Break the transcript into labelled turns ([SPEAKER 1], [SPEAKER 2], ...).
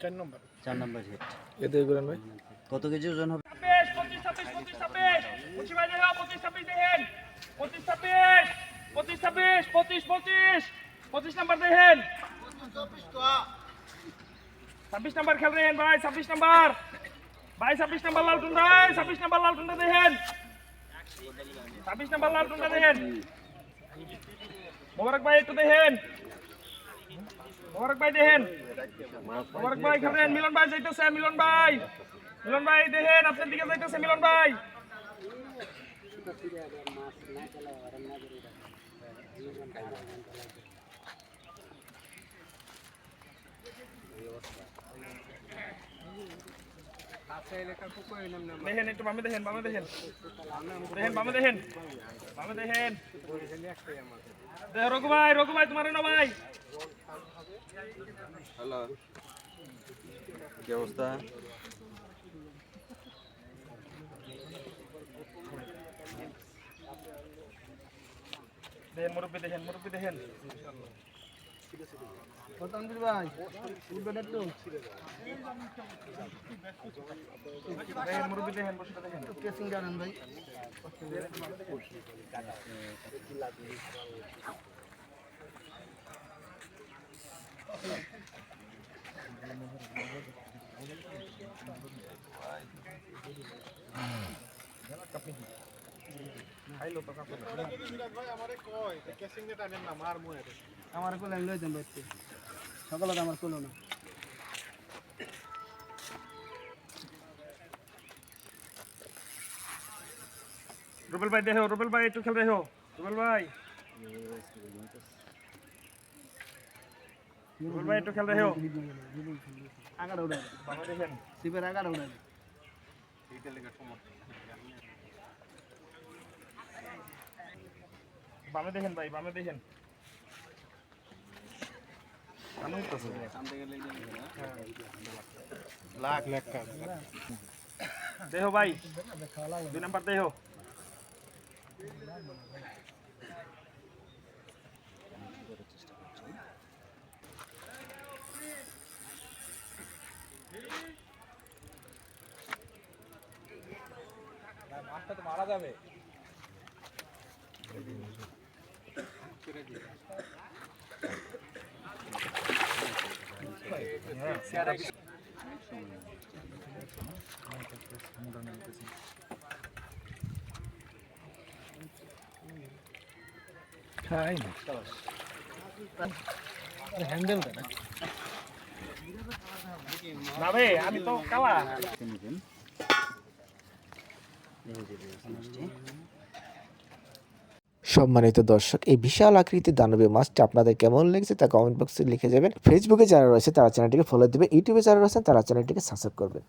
[SPEAKER 1] চার নম্বর।
[SPEAKER 2] চার নম্বর হিট
[SPEAKER 3] এতে এগুলো ভাই
[SPEAKER 2] কত কেজি ওজন হবে?
[SPEAKER 4] পঁচিশ নাম্বার দেখেন। ছাব্বিশ নাম্বার খেল দেখেন ভাই ছাব্বিশ নাম্বার। ভাই ছাব্বিশ নাম্বার লাল টুন্ডা ছাব্বিশ নাম্বার লাল টুন্ডা দেখেন। ছাব্বিশ নাম্বার লাল টুন্ডা দেখেন। মোবারক ভাই একটু দেখেন। মোবারক ভাই দেখেন। মোবারক ভাই খেলেন মিলন ভাই যাইতেছে মিলন ভাই মিলন ভাই দেখেন আপনার দিকে যাইতেছে মিলন ভাই দেখেন একটু বামে দেখেন বামে দেখেন। দেখেন বামে দেখেন। বামে দেখেন। দেখ, রঘু ভাই রঘু ভাই তোমার না ভাই।
[SPEAKER 3] হ্যালো কি অবস্থা
[SPEAKER 4] দেখেন মুরব্বী দেখেন মুরব্বী দেখেন।
[SPEAKER 1] তানভীর ভাই উঠবেন একটু।
[SPEAKER 4] দেখেন মুরব্বী দেখেন বসে দেখেন।
[SPEAKER 1] কেসিং জানেন ভাই। আমার কোলে আমি লইতাম বাইতে সকালে আমার কোলো না
[SPEAKER 4] রুবেল ভাই দেখো রুবেল ভাই একটু খেল দেখো রুবেল ভাই। রুবেল ভাই একটু খেল দেখো
[SPEAKER 1] আগাটা উড়াই।
[SPEAKER 4] দেখেন।
[SPEAKER 1] সিপের আগাটা উড়াই।
[SPEAKER 4] বামে দেখেন ভাই বামে দেখেন।
[SPEAKER 3] লাখ লাখ
[SPEAKER 4] দেখো ভাই দুই নাম্বার দেখো
[SPEAKER 3] খাই না হ্যান্ডেল না
[SPEAKER 4] না ভাই আমি তো কালা
[SPEAKER 2] নেবেন এই যে দেখুন আসছে।
[SPEAKER 5] সম্মানিত দর্শক, এই বিশাল আকৃতির দানবীয় মাছটি আপনাদের কেমন লেগেছে তা কমেন্ট বক্সে লিখে যাবেন। ফেসবুকে যারা রয়েছে, তারা চ্যানেলটিকে ফলো দেবে ইউটিউবে যারা রয়েছেন, তারা চ্যানেলটিকে সাবস্ক্রাইব করবেন।